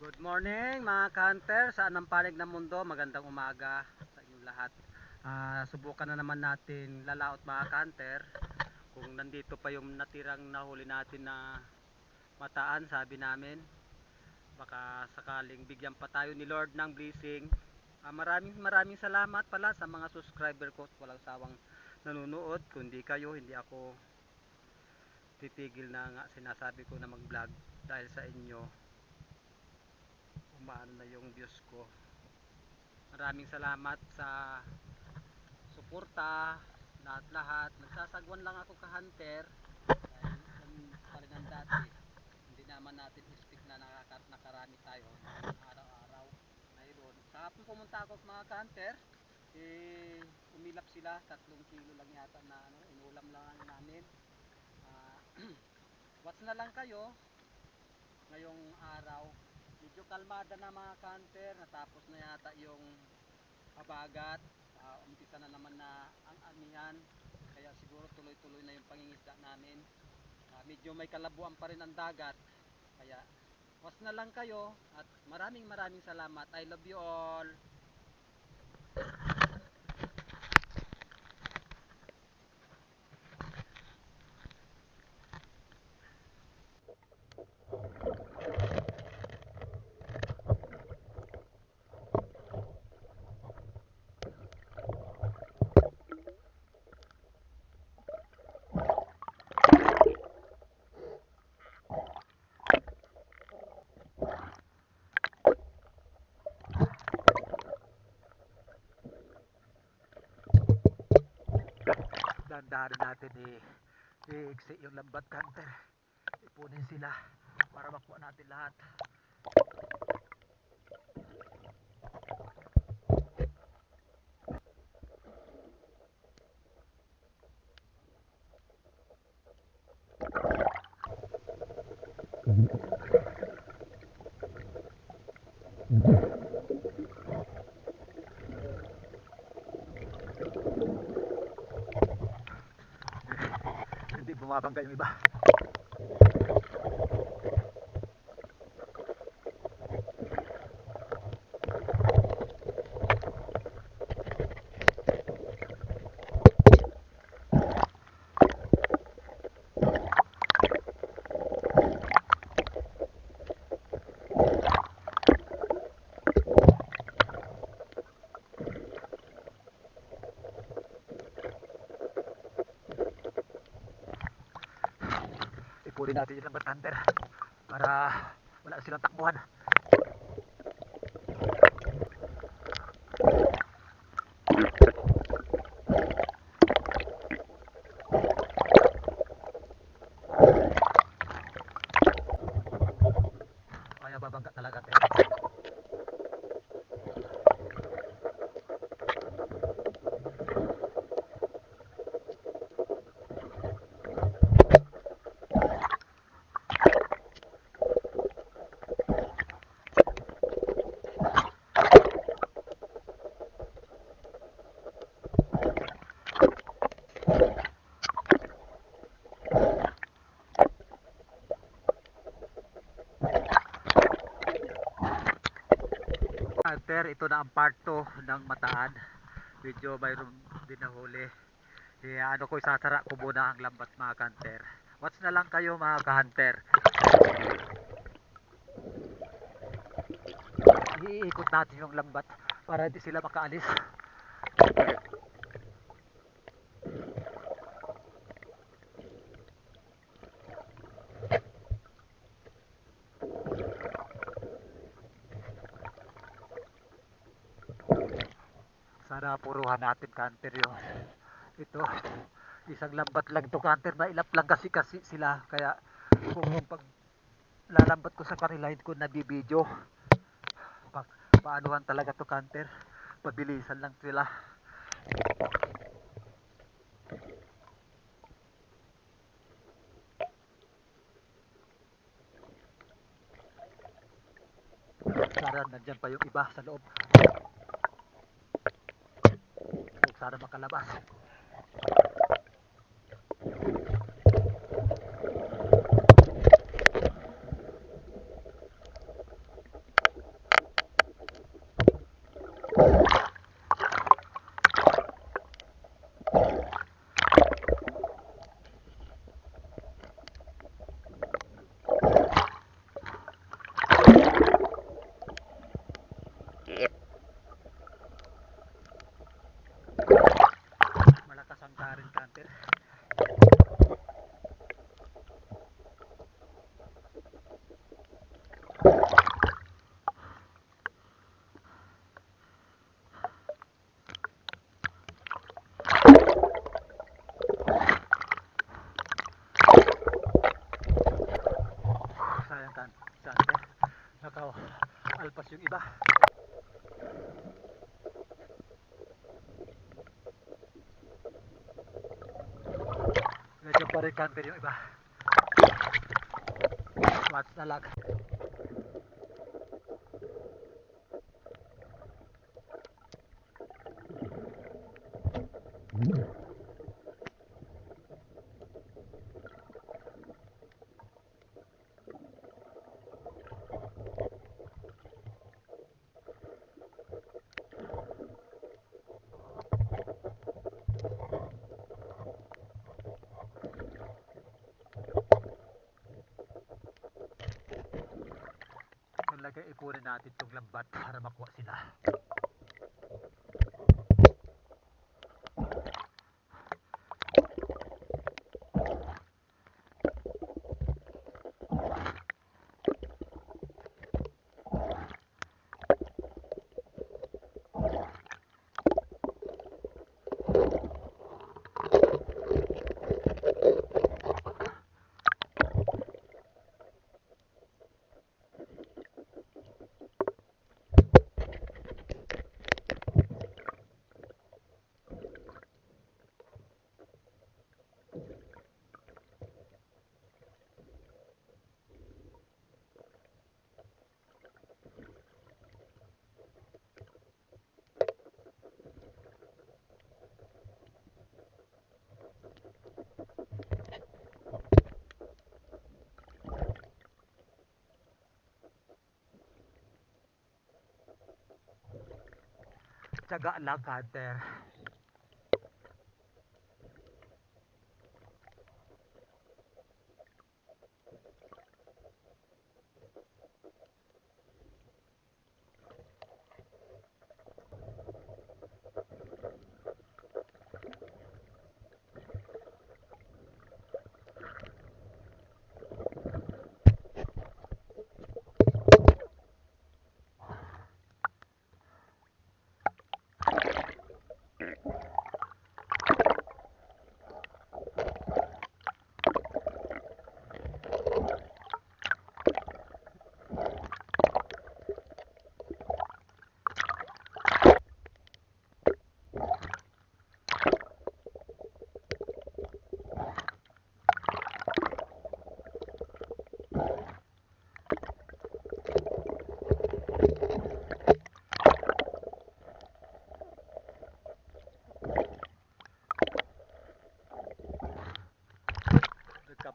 Good morning mga ka-hunter saan ang panig ng mundo? Magandang umaga sa inyong lahat. Ah, subukan na naman natin lalaot mga ka-hunter. Kung nandito pa yung natirang nahuli natin na mataan sabi namin baka sakaling bigyan pa tayo ni Lord ng blessing. Ah, maraming maraming salamat pala sa mga subscriber ko walang sawang nanonood. Kundi kayo hindi ako titigil na nga sinasabi ko na mag vlog dahil sa inyo umaan na yung views ko. Maraming salamat sa suporta lahat lahat. Nagsasagwan lang ako ka hunter dahil pa ang dati. Hindi naman natin expect na nakaka- nakarami tayo araw-araw ngayon kahapon pumunta ako mga ka hunter eh umilap sila. Tatlong kilo lang yata na ano, inulam lang namin. Ah, watch na lang kayo ngayong araw medyo kalmada na mga kanter natapos na yata yung habagat Ah, umpisa na naman na ang anihan kaya siguro tuloy-tuloy na yung pangingisda namin. Ah, medyo may kalabuan pa rin ang dagat. Kaya was na lang kayo at maraming maraming salamat. I love you all dandahan natin i i-exit yung lambat kanter ipunin sila para makuha natin lahat hindi bumabangga yung iba ipunin natin yung lambat kanter para wala silang takbuhan kaya babangga talaga tayo Hunter, ito na ang part 2 ng mataan. Medyo mayroon din na huli. Eh, ano ko isasara ko muna ang lambat mga kanter. Watch na lang kayo mga ka-hunter. Iikot natin yung lambat para hindi sila makaalis. Sana puruhan natin kanter yung ito. Isang lambat lang to kanter. Mailap lang kasi kasi sila. Kaya kung pag lalambat ko sa kanila hindi ko nabibidyo. Pa, paanuhan talaga to kanter. Pabilisan lang sila. Sana nandyan pa yung iba sa loob Sana makalabas. Yung iba. Medyo pare-camper yung iba. Watch na lang. Nalagay ipunin natin itong lambat para makuha sila. Tsaga lang, Hunter.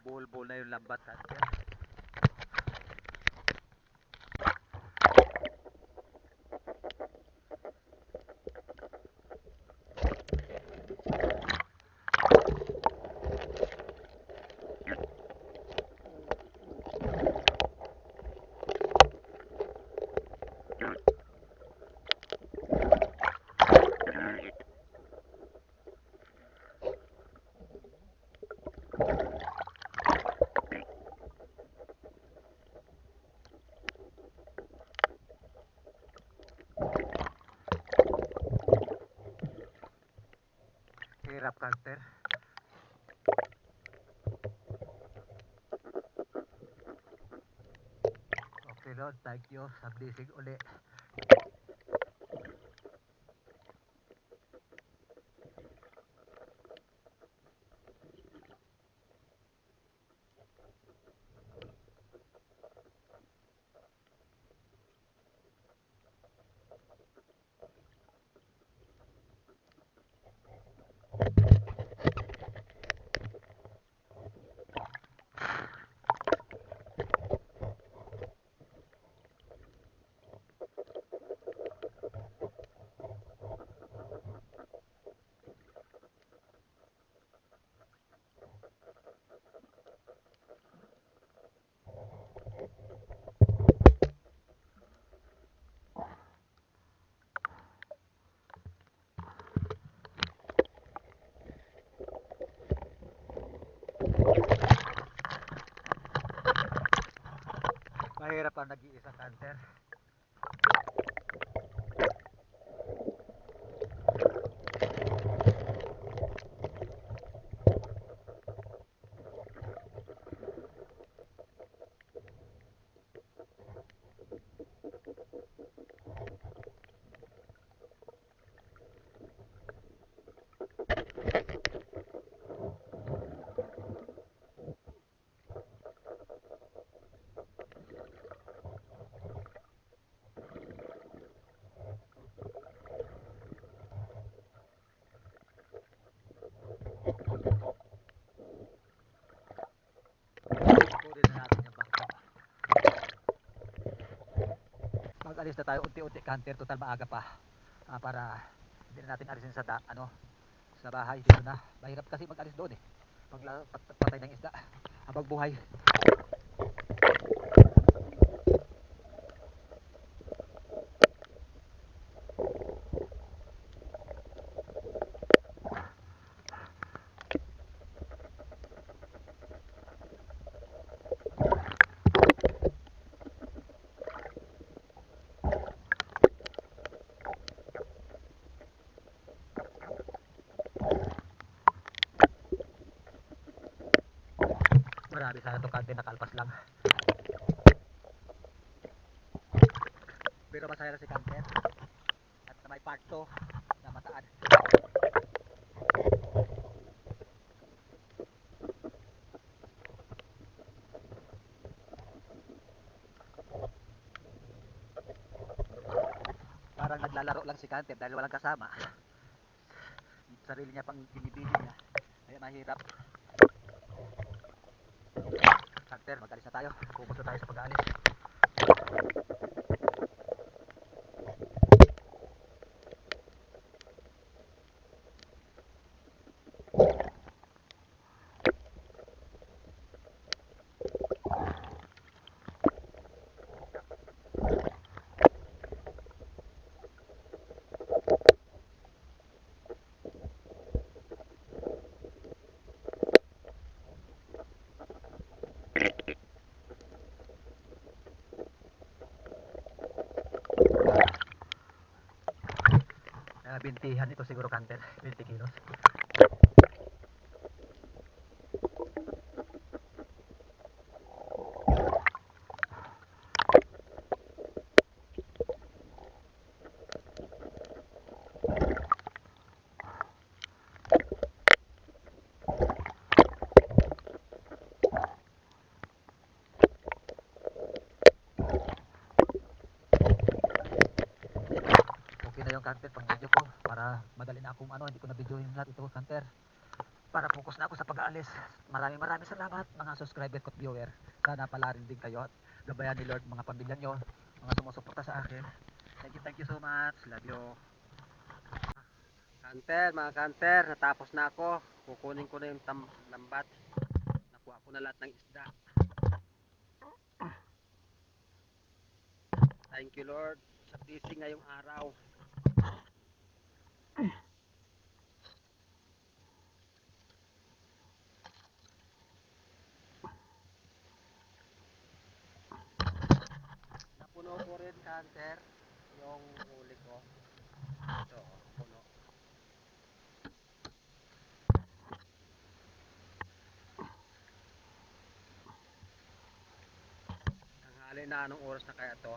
Nagkabulbol na yung lambat, Hunter. Hirap, Hunter. Okay, Lord. Thank you sa blessing uli. Mahirap ang nag-iisang Mag-alis na tayo unti-unti kanter total maaga pa. Ah, para hindi na natin alisin sa da, ano sa bahay dito na. Mahirap kasi mag-alis doon eh. Pag patay ng isda habang buhay. Itong kanter nakalpas lang. Pero masaya na si kanter. At may part 2 na mataan. Parang naglalaro lang si kanter dahil walang kasama. Sarili niya pang binibili niya. Kaya mahirap. Kanter, mag-alis na tayo. Na tayo sa pag-aalis. Uh, bintihan ito siguro kanter. 20 kilos. okay na yung kanter pang video ko para madali na akong ano hindi ko na videohin lahat ito kanter para pag-aalis maraming maraming salamat mga subscriber ko viewer sana pala rin din kayo at gabayan ni Lord mga pamilya nyo mga sumusuporta sa akin thank you thank you so much love you Kanter, mga kanter, natapos na ako. Kukunin ko na yung tam lambat. Nakuha ko na lahat ng isda. Thank you Lord sa busy ngayong araw. Ko rin kanter yung huli ko. Ito, puno. Tanghali na anong oras na kaya to?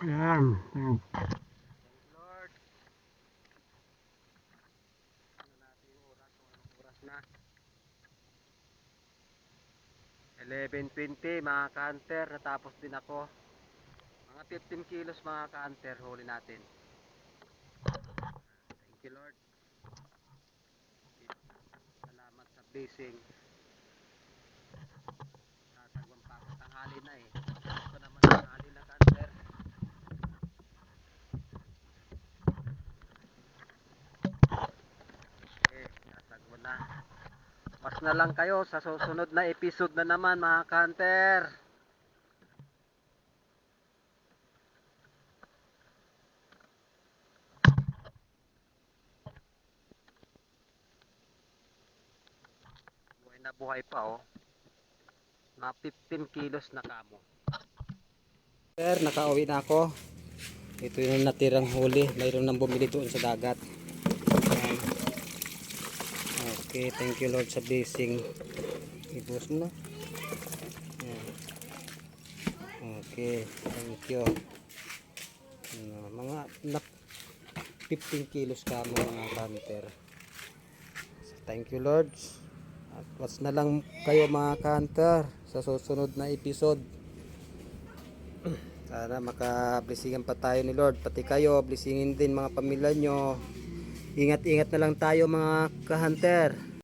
Ayan. Thank ayan. you Lord. Ano natin yung oras kung anong oras na. 11.20 mga kanter, natapos din ako. Mga 15 kilos mga kanter, huli natin. Thank you Lord. Salamat sa blessing. Nasagwan pa ako tanghali na eh. Ito naman tanghali na kanter. Eh, nasagwan na. Mas na lang kayo sa susunod na episode na naman mga kanter. Buhay na buhay pa oh. Mga 15 kilos na kamo. Sir, nakauwi na ako. Ito yung natirang huli. Mayroon nang bumili doon sa dagat. Okay, thank you Lord sa blessing. Ibus mo na. Okay, thank you. Ano, mga na 15 kilos ka mo mga kanter. Thank you Lord. At watch na lang kayo mga kanter sa susunod na episode. Sana maka-blessingan pa tayo ni Lord. Pati kayo, blessingin din mga pamilya nyo. Ingat-ingat na lang tayo mga ka-hunter.